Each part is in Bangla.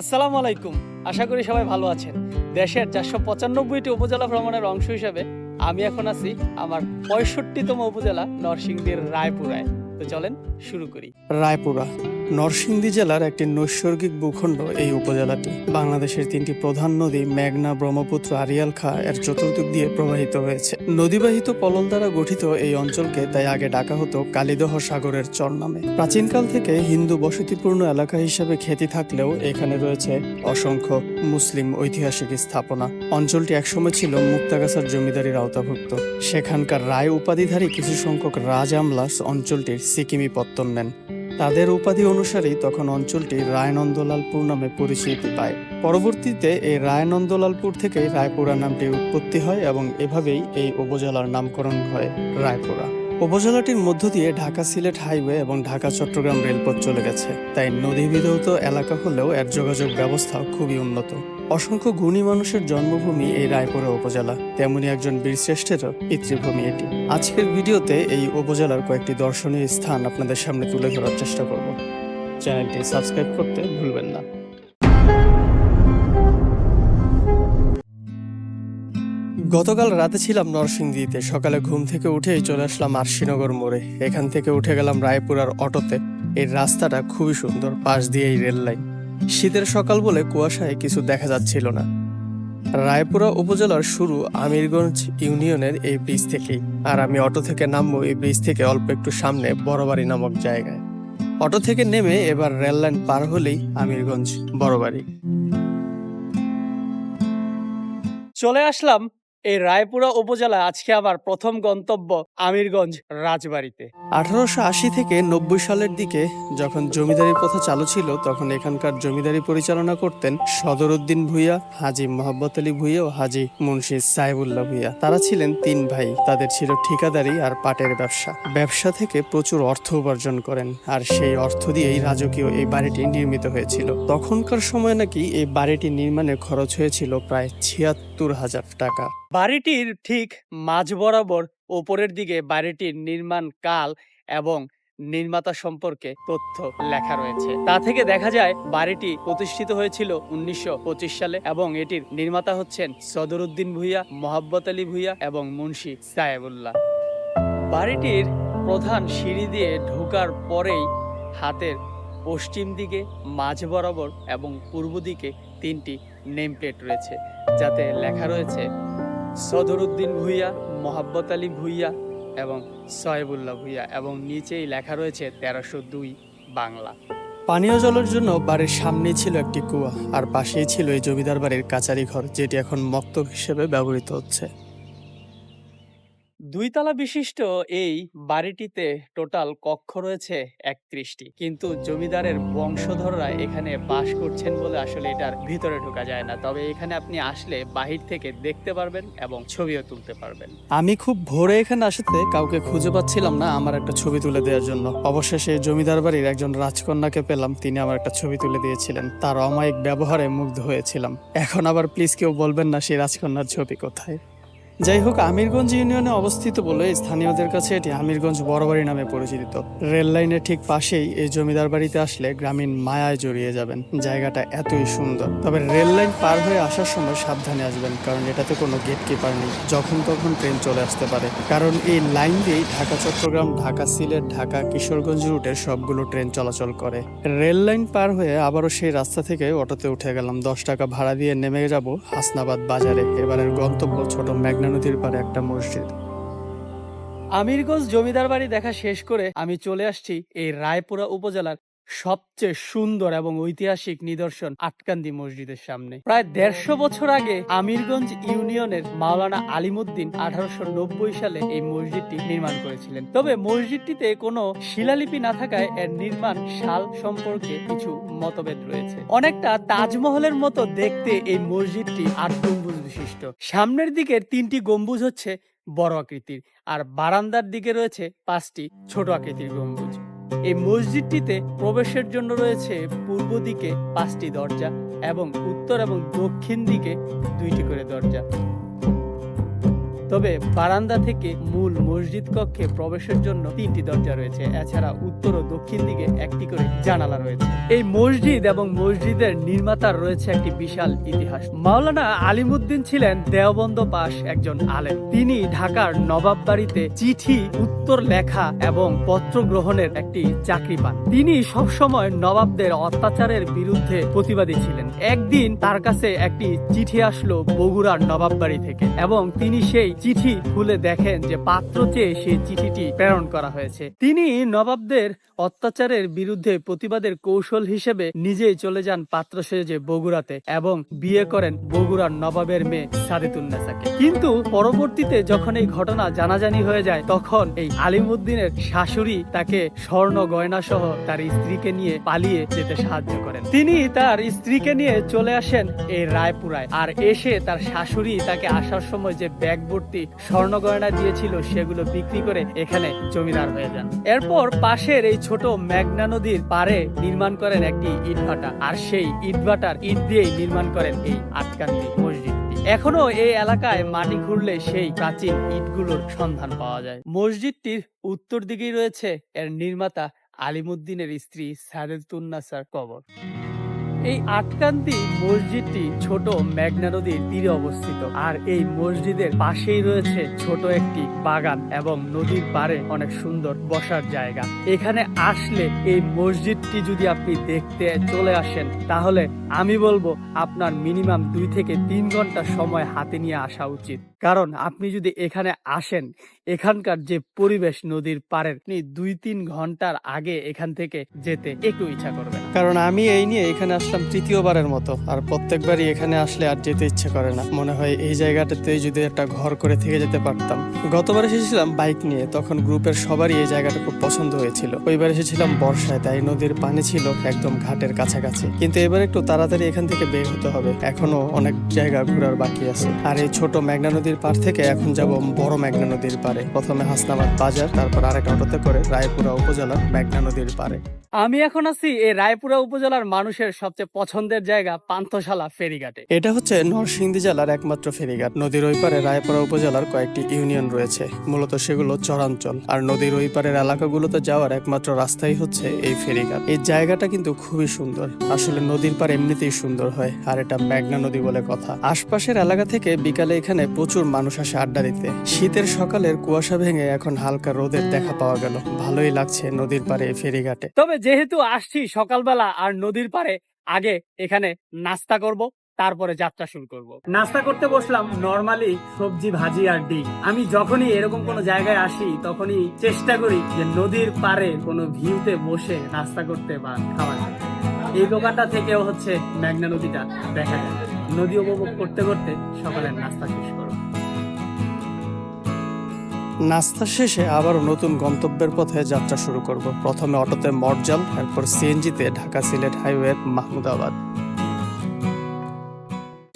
আসসালামু আলাইকুম। আশা করি সবাই ভালো আছেন। দেশের চারশো পঁচানব্বইটি উপজেলা ভ্রমণের অংশ হিসেবে আমি এখন আছি আমার পঁয়ষট্টিতম উপজেলা নরসিংদীর রায়পুরায়। তো চলেন শুরু করি। রায়পুরা। নরসিংদী জেলার একটি নৈসর্গিক ভূখণ্ড এই উপজেলাটি। বাংলাদেশের তিনটি প্রধান নদী মেঘনা, ব্রহ্মপুত্র আরিয়াল খা এর চতুর্দিক দিয়ে প্রবাহিত হয়েছে। নদীবাহিত পলল দ্বারা গঠিত এই অঞ্চলকে তাই আগে ডাকা হতো কালিদহ সাগরের চর নামে। প্রাচীনকাল থেকে হিন্দু বসতিপূর্ণ এলাকা হিসেবে খ্যাতি থাকলেও এখানে রয়েছে অসংখ্য মুসলিম ঐতিহাসিক স্থাপনা। অঞ্চলটি একসময় ছিল মুক্তাগাছার জমিদারির আওতাভুক্ত। সেখানকার রায় উপাধিধারী কিছু সংখ্যক রাজ আমলাস অঞ্চলটির সিকিমি পত্তন নেন। তাদের উপাধি অনুসারেই তখন অঞ্চলটি রায়নন্দলালপুর নামে পরিচিতি পায়। পরবর্তীতে এই রায়নন্দলালপুর থেকে রায়পুরা নামটি উৎপত্তি হয় এবং এভাবেই এই উপজেলার নামকরণ হয় রায়পুরা। উপজেলাটির মধ্য দিয়ে ঢাকা সিলেট হাইওয়ে এবং ঢাকা চট্টগ্রাম রেলপথ চলে গেছে। তাই নদী বিধৌত এলাকা হলেও এর যোগাযোগ ব্যবস্থা খুবই উন্নত। অসংখ্য গুণী মানুষের জন্মভূমি এই রায়পুরা উপজেলা। তেমনি একজন বীরশ্রেষ্ঠেরও পিতৃভূমি এটি। আজকের ভিডিওতে এই উপজেলার কয়েকটি দর্শনীয় স্থান আপনাদের সামনে তুলে ধরার চেষ্টা করব। চ্যানেলটি সাবস্ক্রাইব করতে ভুলবেন না। গতকাল রাতে ছিলাম নরসিংদীতে। সকালে ঘুম থেকে উঠেই চলে আসলাম আরশিনগর মোড়ে। এখান থেকে উঠে গেলাম রায়পুরার অটোতে। এই রাস্তাটা খুবই সুন্দর, পাশ দিয়ে এই রেল লাইন। শীতের সকাল বলে কুয়াশায় কিছু দেখা যাচ্ছিল না। রায়পুরা উপজেলার শুরু আমিরগঞ্জ ইউনিয়নের এই ব্রিজ থেকেই, আর আমি অটো থেকে নামবো এই ব্রিজ থেকে অল্প একটু সামনে বড়বাড়ি নামক জায়গায়। অটো থেকে নেমে এবার রেল লাইন পার হলেই আমিরগঞ্জ বড়বাড়ি। চলে আসলাম এই রায়পুরা উপজেলা আজকে আবার প্রথম গন্তব্য আমিরগঞ্জ রাজবাড়িতে। আঠারোশো আশি থেকে নব্বই সালের দিকে যখন জমিদারি প্রথা চালু ছিল, তখন এখানকার জমিদারি পরিচালনা করতেন সদরউদ্দিন ভুইয়া, হাজি মোহাম্মদ আলী ভুইয়া ও হাজি মুন্সি সাহেবুল্লাহ ভুইয়া। তারা ছিলেন তিন ভাই, তাদের ছিল ঠিকাদারি আর পাটের ব্যবসা। ব্যবসা থেকে প্রচুর অর্থ উপার্জন করেন, আর সেই অর্থ দিয়েই রাজকীয় এই বাড়িটি নির্মিত হয়েছিল। তখনকার সময় নাকি এই বাড়িটি নির্মাণে খরচ হয়েছিল প্রায় ছিয়াত্তর হাজার টাকা। বাড়িটির ঠিক মাঝ বরাবর ওপরের দিকে বাড়িটির নির্মাণ কাল এবং নির্মাতা সম্পর্কে তথ্য লেখা রয়েছে। তা থেকে দেখা যায়, বাড়িটি প্রতিষ্ঠিত হয়েছিল উনিশশো পঁচিশ সালে এবং এটির নির্মাতা হচ্ছেন সদরুদ্দিন ভুইয়া, মোহাব্বত আলী ভুইয়া এবং মুন্সি সাহেবুল্লাহ বাড়িটির প্রধান সিঁড়ি দিয়ে ঢোকার পরেই হাতের পশ্চিম দিকে, মাঝ বরাবর এবং পূর্ব দিকে তিনটি নেম প্লেট রয়েছে, যাতে লেখা রয়েছে সদরুদ্দিন ভুইয়া, মোহাব্বত আলী ভুইয়া এবং সাহেবুল্লাহ ভুইয়া এবং নিচেই লেখা রয়েছে তেরোশো দুই বাংলা। পানীয় জলের জন্য বাড়ির সামনেই ছিল একটি কুয়া, আর পাশেই ছিল এই জমিদার বাড়ির কাচারি ঘর, যেটি এখন মক্তব হিসেবে ব্যবহৃত হচ্ছে। দুইতলা বিশিষ্ট এই বাড়িটিতে টোটাল কক্ষ রয়েছে একত্রিশটি। কিন্তু জমিদারের বংশধররা এখানে বাস করছেন বলে আসলে এটার ভিতরে ঢোকা যায় না। তবে এখানে আপনি আসলে বাহির থেকে দেখতে পারবেন এবং ছবিও তুলতে পারবেন। আমি খুব ভোরে এখানে আসতে কাউকে খুঁজে পাচ্ছিলাম না আমার একটা ছবি তুলে দেওয়ার জন্য। অবশেষে জমিদার বাড়ির একজন রাজকন্যাকে পেলাম। তিনি আমার একটা ছবি তুলে দিয়েছিলেন। তার অমায়িক ব্যবহারে মুগ্ধ হয়েছিলাম। এখন আবার প্লিজ কেউ বলবেন না সেই রাজকন্যার ছবি কোথায়। যাই হোক, আমিরগঞ্জ ইউনিয়নে অবস্থিত বলে স্থানীয়দের কাছে এটি আমিরগঞ্জ বড়বাড়ি নামে পরিচিত। রেল লাইনের ঠিক পাশেই এই জমিদার বাড়িতে আসলে গ্রামীণ মায়ায় জড়িয়ে যাবেন। জায়গাটা এতই সুন্দর। তবে রেল লাইন পার হয়ে আসার সময় সাবধানে আসবেন, কারণ এটাতে কোনো গেট কিপার নেই। যখন তখন ট্রেন চলে আসতে পারে। কারণ এই লাইন দিয়েই ঢাকা, চট্টগ্রাম, ঢাকা, সিলেট, ঢাকা, কিশোরগঞ্জ রুটের সবগুলো ট্রেন চলাচল করে। রেল লাইন পার হয়ে আবারও সেই রাস্তা থেকে অটোতে উঠে গেলাম। দশ টাকা ভাড়া দিয়ে নেমে যাব হাসনাবাদ বাজারে। এবারের গন্তব্য ছোট মেঘনা নদীর পারে একটা মসজিদ। আমিরগঞ্জ জমিদার বাড়ি দেখা শেষ করে আমি চলে আসছি এই রায়পুরা উপজেলার সবচেয়ে সুন্দর এবং ঐতিহাসিক নিদর্শন আটকান্দি মসজিদের সামনে। প্রায় দেড়শো বছর আগে আমিরগঞ্জ ইউনিয়নের মাওলানা আলিমুদ্দিন আঠারোশো নব্বই সালে এই মসজিদটি নির্মাণ করেছিলেন। তবে মসজিদটিতে কোনো শিলালিপি না থাকায় এর নির্মাণ সাল সম্পর্কে কিছু মতভেদ রয়েছে। অনেকটা তাজমহলের মতো দেখতে এই মসজিদটি আট গম্বুজ বিশিষ্ট। সামনের দিকের তিনটি গম্বুজ হচ্ছে বড় আকৃতির, আর বারান্দার দিকে রয়েছে পাঁচটি ছোট আকৃতির গম্বুজ। এই মসজিদটিতে প্রবেশের জন্য রয়েছে পূর্ব দিকে পাঁচটি দরজা এবং উত্তর এবং দক্ষিণ দিকে দুইটি করে দরজা। তবে বারান্দা থেকে মূল মসজিদ কক্ষে প্রবেশের জন্য তিনটি দরজা রয়েছে। এছাড়া উত্তর ও দক্ষিণ দিকে একটি করে জানালা রয়েছে। এই মসজিদ এবং মসজিদের নির্মাতার রয়েছে একটি বিশাল ইতিহাস। মাওলানা আলিমুদ্দিন ছিলেন দেওবন্দ পাশ একজন আলেম। তিনি ঢাকার নবাব বাড়িতে চিঠি, উত্তর লেখা এবং পত্র গ্রহণের একটি চাকরি পান। তিনি সবসময় নবাবদের অত্যাচারের বিরুদ্ধে প্রতিবাদী ছিলেন। একদিন তার কাছে একটি চিঠি আসলো বগুড়ার নবাব বাড়ি থেকে এবং তিনি সেই চিঠি খুলে দেখেন যে পাত্র চেয়ে সেই চিঠিটি প্রেরণ করা হয়েছে। তিনি নবাবদের অত্যাচারের বিরুদ্ধে প্রতিবাদের কৌশল হিসেবে নিজেই চলে যান পাত্র সেজে বগুড়াতে এবং বিয়ে করেন বগুড়ার নবাবের মেয়ে সাদিতুন্নেসাকে কিন্তু পরবর্তীতে যখন এই ঘটনা জানাজানি হয়ে যায়, তখন এই আলিমুদ্দিনের শাশুড়ি তাকে স্বর্ণ গয়না সহ তার স্ত্রীকে নিয়ে পালিয়ে যেতে সাহায্য করেন। তিনি তার স্ত্রীকে নিয়ে চলে আসেন এই রায়পুরায়। আর এসে তার শাশুড়ি তাকে আসার সময় যে ব্যাগ ভর্তি স্বর্ণ গয়না দিয়েছিল সেগুলো বিক্রি করে এখানে জমিদার হয়ে যান। এরপর পাশের এই ছোট মেঘনা নদীর পারে নির্মাণ করেন একটি ইটভাটা, আর সেই ইটভাটার ইট দিয়েই নির্মাণ করেন এই আটকান্দি মসজিদটি। এখনও এই এলাকায় মাটি খুঁড়লে সেই প্রাচীন ইটগুলোর সন্ধান পাওয়া যায়। মসজিদটির উত্তর দিকেই রয়েছে এর নির্মাতা আলিমুদ্দিনের স্ত্রী সাদেতুন্নাসার কবর। এই আটকান্তি মসজিদটি ছোট মেঘনা নদীর তীরে অবস্থিত। আর এই মসজিদের পাশেই রয়েছে ছোট একটি বাগান এবং নদীর পাড়ে অনেক সুন্দর বসার জায়গা। এখানে আসলে এই মসজিদটি যদি আপনি দেখতে চলে আসেন, তাহলে আমি বলব আপনার মিনিমাম দুই থেকে তিন ঘণ্টা সময় হাতে নিয়ে আসা উচিত। কারণ আপনি যদি এখানে আসেন, এখানকার যে পরিবেশ নদীর পাড়ের, আপনি দুই তিন ঘণ্টার আগে এখান থেকে যেতে একটু ইচ্ছা করবেন। কারণ আমি এই নিয়ে এখানে আসলাম তৃতীয়বারের মতো, আর প্রত্যেকবারই এখানে আসলে আর যেতে ইচ্ছে করে না। মনে হয় এই জায়গাটাতে যদি একটা ঘর করে থেকে যেতে পারতাম। গতবার এসেছিলাম বাইক নিয়ে, তখন গ্রুপের সবারই এই জায়গাটা খুব পছন্দ হয়েছিল। ওইবার এসেছিলাম বর্ষায়, তাই নদীর পানি ছিল একদম ঘাটের কাছাকাছি। কিন্তু এবার একটু তাড়াতাড়ি এখান থেকে বের হতে হবে। এখনও অনেক জায়গা ঘোরার বাকি আছে। আর এই ছোট মেঘনা নদীর পার থেকে এখন যাব বড় মেঘনা নদীর পারে প্রথমে হাসনাবাদ বাজার, তারপর আরেকটা অটোতে করে রায়পুরা উপজেলার মেঘনা নদীর পারে আমি এখন আছি এই রায়পুরা উপজেলার মানুষের সবচেয়ে পছন্দের জায়গা পান্থশালা ফেরিঘাটে। এটা হচ্ছে নরসিংদী জেলার একমাত্র ফেরিঘাট। নদীর ওই পারে রায়পুরা উপজেলার কয়েকটি ইউনিয়ন রয়েছে। মূলত সেগুলো চরাঞ্চল। আর নদীর ওই পারের এলাকাগুলোতে যাওয়ার একমাত্র রাস্তাই হচ্ছে এই ফেরিঘাট। এই জায়গাটা কিন্তু খুবই সুন্দর। আসলে নদীর পার এমনিতেই সুন্দর হয় আর এটা মেঘনা নদী বলে কথা। আশপাশের এলাকা থেকে বিকালে এখানে প্রচুর মানুষ আসে আড্ডা দিতে। শীতের সকালের কুয়াশা ভেঙে এখন হালকা রোদের দেখা পাওয়া গেল। ভালোই লাগছে নদীর পারে ফেরিঘাটে। তবে যেহেতু আসছি সকালবেলা আর নদীর পারে আগে এখানে নাস্তা করব, তারপরে যাত্রা শুরু করব। নাস্তা করতে বসলাম নরমালি সবজি, ভাজি আর ডিম। আমি যখনই এরকম কোনো জায়গায় আসি, তখনই চেষ্টা করি যে নদীর পারে কোনো ভিউতে বসে নাস্তা করতে বা খাওয়া। এই দোকানটা থেকেও হচ্ছে মেঘনা নদীটা দেখা যায়। নদী উপভোগ করতে করতে সকালের নাস্তা শেষ নাস্তা শেষে আবারও নতুন গন্তব্যের পথে যাত্রা শুরু করব। প্রথমে অটোতে মরজাল এরপর সিএনজিতে ঢাকা সিলেট হাইওয়ে, মাহমুদাবাদ।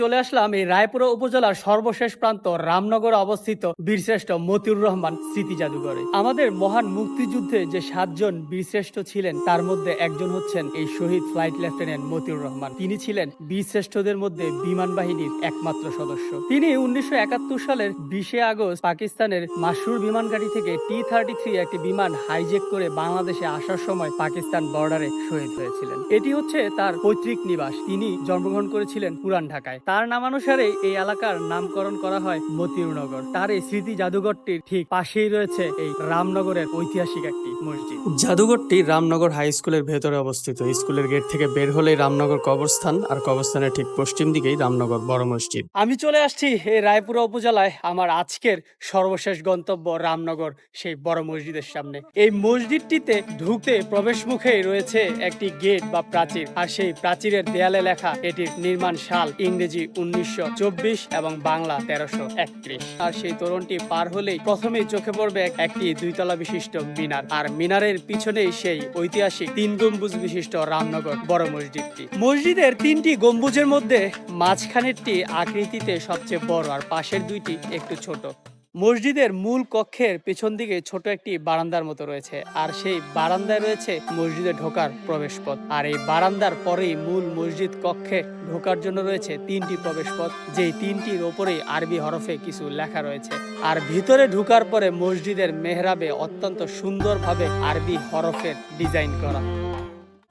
চলে আসলাম এই রায়পুরা উপজেলার সর্বশেষ প্রান্ত, রামনগরে অবস্থিত বীরশ্রেষ্ঠ মতিউর রহমান স্মৃতি জাদুঘরে। আমাদের মহান মুক্তিযুদ্ধে যে সাতজন বীরশ্রেষ্ঠ ছিলেন, তার মধ্যে একজন হচ্ছেন এই শহীদ ফ্লাইট লেফটেন্যান্ট মতিউর রহমান। তিনি ছিলেন বীরশ্রেষ্ঠদের মধ্যে বিমান বাহিনীর একমাত্র সদস্য। তিনি উনিশশো একাত্তর সালের বিশে আগস্ট পাকিস্তানের মাসরুর বিমান ঘাঁটি থেকে টি থার্টি থ্রি একটি বিমান হাইজেক করে বাংলাদেশে আসার সময় পাকিস্তান বর্ডারে শহীদ হয়েছিলেন। এটি হচ্ছে তার পৈতৃক নিবাস। তিনি জন্মগ্রহণ করেছিলেন পুরান ঢাকায়। তার নামানুসারে এই এলাকার নামকরণ করা হয় মতিউরনগর তার এই স্মৃতি জাদুঘরটির ঠিক পাশেই রয়েছে এই রামনগরের ঐতিহাসিক একটি মসজিদ। জাদুঘরটি রামনগর হাই স্কুলের ভেতরে অবস্থিত। স্কুলের গেট থেকে বের হলেই রামনগর কবরস্থান আর কবরস্থানের ঠিক পশ্চিম দিকেই রামনগর বড় মসজিদ। আমি চলে আসছি এই রায়পুরা উপজেলায়। আমার আজকের সর্বশেষ গন্তব্য রামনগর সেই বড় মসজিদের সামনে। এই মসজিদটিতে ঢুকতে প্রবেশ মুখেই রয়েছে একটি গেট বা প্রাচীর। আর সেই প্রাচীরের দেয়ালে লেখা এটির নির্মাণ সাল ইংরেজি উনিশশো এবং বাংলা তেরোশো একত্রিশ। আর সেই তোরণটি পার হলেই প্রথমে চোখে পড়বে একটি দুইতলা বিশিষ্ট মিনার। আর মিনারের পিছনেই সেই ঐতিহাসিক তিন গম্বুজ বিশিষ্ট রামনগর বড় মসজিদটি। মসজিদের তিনটি গম্বুজের মধ্যে মাঝখানেরটি আকৃতিতে সবচেয়ে বড় আর পাশের দুইটি একটু ছোট। মসজিদের মূল কক্ষের পেছন দিকে ছোট একটি বারান্দার মতো রয়েছে, আর সেই বারান্দায় রয়েছে মসজিদে ঢোকার প্রবেশপথ। আর এই বারান্দার পরেই মূল মসজিদ কক্ষে ঢোকার জন্য রয়েছে তিনটি প্রবেশপথ, যেই তিনটির ওপরেই আরবি হরফে কিছু লেখা রয়েছে। আর ভিতরে ঢোকার পরে মসজিদের মেহরাবে অত্যন্ত সুন্দরভাবে আরবি হরফের ডিজাইন করা।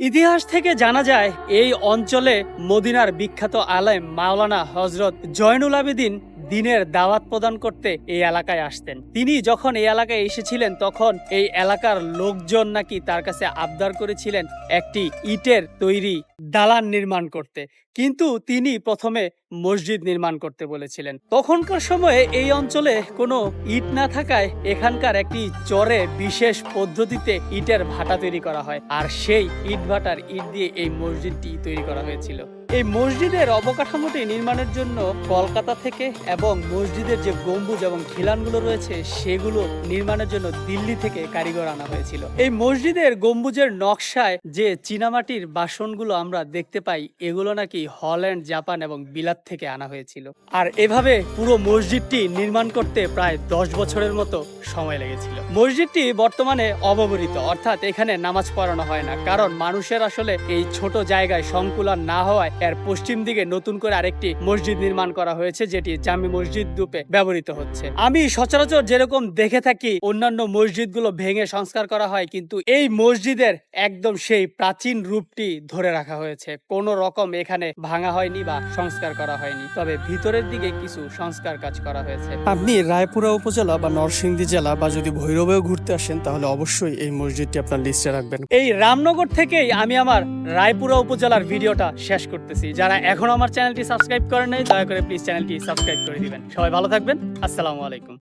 ইতিহাস থেকে জানা যায়, এই অঞ্চলে মদিনার বিখ্যাত আলেম মাওলানা হজরত জয়নুল আবেদিন দিনের দাওয়াত প্রদান করতে এই এলাকায় আসতেন। তিনি যখন এই এলাকায় এসেছিলেন, তখন এই এলাকার লোকজন নাকি তার কাছে আবদার করেছিলেন একটি ইটের তৈরি দালান নির্মাণ করতে। কিন্তু তিনি প্রথমে মসজিদ নির্মাণ করতে বলেছিলেন। তখনকার সময়ে এই অঞ্চলে কোনো ইট না থাকায় এখানকার একটি চরে বিশেষ পদ্ধতিতে ইটের ভাটা তৈরি করা হয়। আর সেই ইট ভাটার ইট দিয়ে এই মসজিদটি তৈরি করা হয়েছিল। এই মসজিদের অবকাঠামোটি নির্মাণের জন্য কলকাতা থেকে এবং মসজিদের যে গম্বুজ এবং খিলানগুলো রয়েছে, সেগুলো নির্মাণের জন্য দিল্লি থেকে কারিগর আনা হয়েছিল। এই মসজিদের গম্বুজের নকশায় যে চীনামাটির বাসনগুলো আমরা দেখতে পাই, এগুলো নাকি হল্যান্ড, জাপান এবং বিলাত থেকে আনা হয়েছিল। আর এভাবে পুরো মসজিদটি নির্মাণ করতে প্রায় দশ বছরের মতো সময় লেগেছিল। মসজিদটি বর্তমানে অবমরিত অর্থাৎ এখানে নামাজ পড়ানো হয় না, কারণ মানুষের আসলে এই ছোট জায়গায় সংকুলন না হওয়ায় এর পশ্চিম দিকে নতুন করে আরেকটি মসজিদ নির্মাণ করা হয়েছে যেটি জামি মসজিদ রূপে ব্যবহৃত হচ্ছে। আমি সচরাচর যেরকম দেখে থাকি অন্যান্য মসজিদগুলো ভেঙে সংস্কার করা হয় কিন্তু এই মসজিদের একদম সেই প্রাচীন রূপটি ধরে রাখা হয়েছে। কোনো রকম এখানে ভাঙা হয়নি বা সংস্কার করা হয়নি। তবে ভিতরের দিকে কিছু সংস্কার কাজ করা হয়েছে। আপনি রায়পুরা উপজেলা বা নরসিংদী জেলা বা যদি ভৈরবেও ঘুরতে আসেন তাহলে অবশ্যই এই মসজিদটি আপনার লিস্টে রাখবেন। এই রামনগর থেকেই আমি আমার রায়পুরা উপজেলার ভিডিওটা শেষ করতেছি। যারা এখনও আমার চ্যানেলটি সাবস্ক্রাইব করেন নাই, দয়া করে প্লিজ চ্যানেলটি সাবস্ক্রাইব করে দিবেন। সবাই ভালো থাকবেন। আসসালামু আলাইকুম।